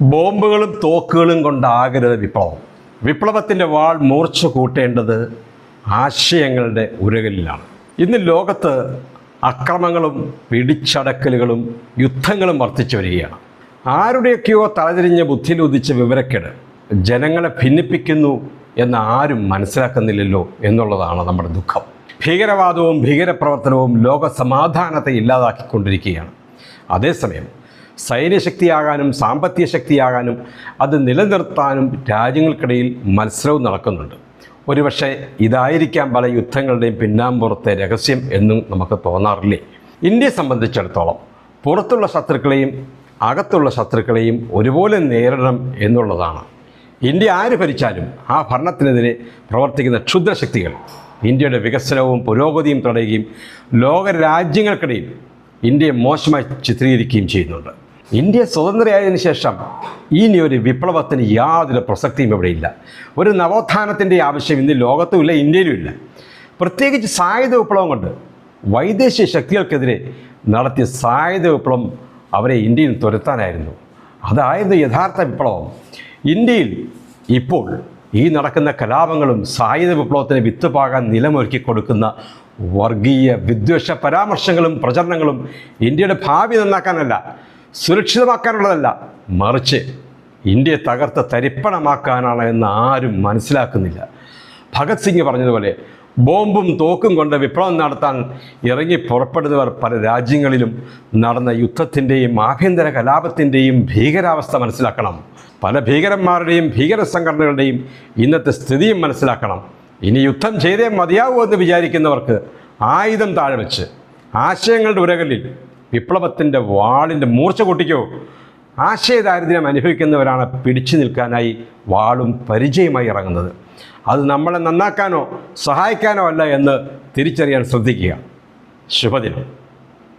ബോംബുകളും തോക്കുകളും കൊണ്ടാകരുത് വിപ്ലവം. വിപ്ലവത്തിന്റെ വാൾ മൂർച്ച കൂട്ടേണ്ടത് ആശയങ്ങളുടെ ഉരകലിലാണ്. ഇന്ന് ലോകത്ത് അക്രമങ്ങളും പിടിച്ചടക്കലുകളും യുദ്ധങ്ങളും വർദ്ധിച്ചു വരികയാണ്. ആരുടെയൊക്കെയോ തലതിരിഞ്ഞ ബുദ്ധിയിലുദിച്ച വിവരക്കേട് ജനങ്ങളെ ഭിന്നിപ്പിക്കുന്നു എന്ന് ആരും മനസ്സിലാക്കുന്നില്ലല്ലോ എന്നുള്ളതാണ് നമ്മുടെ ദുഃഖം. ഭീകരവാദവും ഭീകരപ്രവർത്തനവും ലോക സമാധാനത്തെ ഇല്ലാതാക്കിക്കൊണ്ടിരിക്കുകയാണ്. അതേസമയം സൈന്യശക്തിയാകാനും സാമ്പത്തിക ശക്തിയാകാനും അത് നിലനിർത്താനും രാജ്യങ്ങൾക്കിടയിൽ മത്സരവും നടക്കുന്നുണ്ട്. ഒരുപക്ഷെ ഇതായിരിക്കാം പല യുദ്ധങ്ങളുടെയും പിന്നാമ്പുറത്തെ രഹസ്യം എന്നും നമുക്ക് തോന്നാറില്ലേ? ഇന്ത്യയെ സംബന്ധിച്ചിടത്തോളം പുറത്തുള്ള ശത്രുക്കളെയും അകത്തുള്ള ശത്രുക്കളെയും ഒരുപോലെ നേരിടണം എന്നുള്ളതാണ്. ഇന്ത്യ ആര് ഭരിച്ചാലും ആ ഭരണത്തിനെതിരെ പ്രവർത്തിക്കുന്ന ക്ഷുദ്രശക്തികൾ ഇന്ത്യയുടെ വികസനവും പുരോഗതിയും തടയുകയും ലോകരാജ്യങ്ങൾക്കിടയിൽ ഇന്ത്യയെ മോശമായി ചിത്രീകരിക്കുകയും ചെയ്യുന്നുണ്ട്. ഇന്ത്യ സ്വതന്ത്രയായതിനു ശേഷം ഇനി ഒരു വിപ്ലവത്തിന് യാതൊരു പ്രസക്തിയും ഇവിടെയില്ല ഒരു നവോത്ഥാനത്തിന്റെ ആവശ്യം ഇന്ന് ഇന്ത്യയിലും ഇല്ല. പ്രത്യേകിച്ച് സായുധ വിപ്ലവം കൊണ്ട് വൈദേശിക ശക്തികൾക്കെതിരെ നടത്തിയ സായുധ വിപ്ലവം അവരെ ഇന്ത്യയിൽ തുരത്താനായിരുന്നു. അതായിരുന്നു യഥാർത്ഥ വിപ്ലവം. ഇന്ത്യയിൽ ഇപ്പോൾ ഈ നടക്കുന്ന കലാപങ്ങളും സായുധ വിപ്ലവത്തിന് വിത്തുപാകാൻ നിലമൊരുക്കി കൊടുക്കുന്ന വർഗീയ വിദ്വേഷ പരാമർശങ്ങളും പ്രചരണങ്ങളും ഇന്ത്യയുടെ ഭാവി നന്നാക്കാനല്ല സുരക്ഷിതമാക്കാനുള്ളതല്ല മറിച്ച് ഇന്ത്യയെ തകർത്ത് തരിപ്പണമാക്കാനാണ് എന്ന് ആരും മനസ്സിലാക്കുന്നില്ല. ഭഗത് സിംഗ് പറഞ്ഞതുപോലെ ബോംബും തോക്കും കൊണ്ട് വിപ്ലവം നടത്താൻ ഇറങ്ങി പുറപ്പെടുന്നവർ പല രാജ്യങ്ങളിലും നടന്ന യുദ്ധത്തിന്റെയും ആഭ്യന്തര കലാപത്തിന്റെയും ഭീകരാവസ്ഥ മനസ്സിലാക്കണം. പല ഭീകരന്മാരുടെയും ഭീകര സംഘടനകളുടെയും ഇന്നത്തെ സ്ഥിതിയും മനസ്സിലാക്കണം. ഇനി യുദ്ധം ചെയ്തേ മതിയാവൂ എന്ന് വിചാരിക്കുന്നവർക്ക് ആയുധം താഴെ വെച്ച് ആശയങ്ങളുടെ ഉരകലിൽ വിപ്ലവത്തിന്റെ വാളിന്റെ മൂർച്ച കൂട്ടിക്കോ. ആശയദാരിദ്ര്യം അനുഭവിക്കുന്നവരാണ് പിടിച്ചു നിൽക്കാനായി വാളും പരിചയമായി ഇറങ്ങുന്നത്. അത് നമ്മളെ നന്നാക്കാനോ സഹായിക്കാനോ അല്ല എന്ന് തിരിച്ചറിയാൻ ശ്രദ്ധിക്കുക. ശുഭദിനം.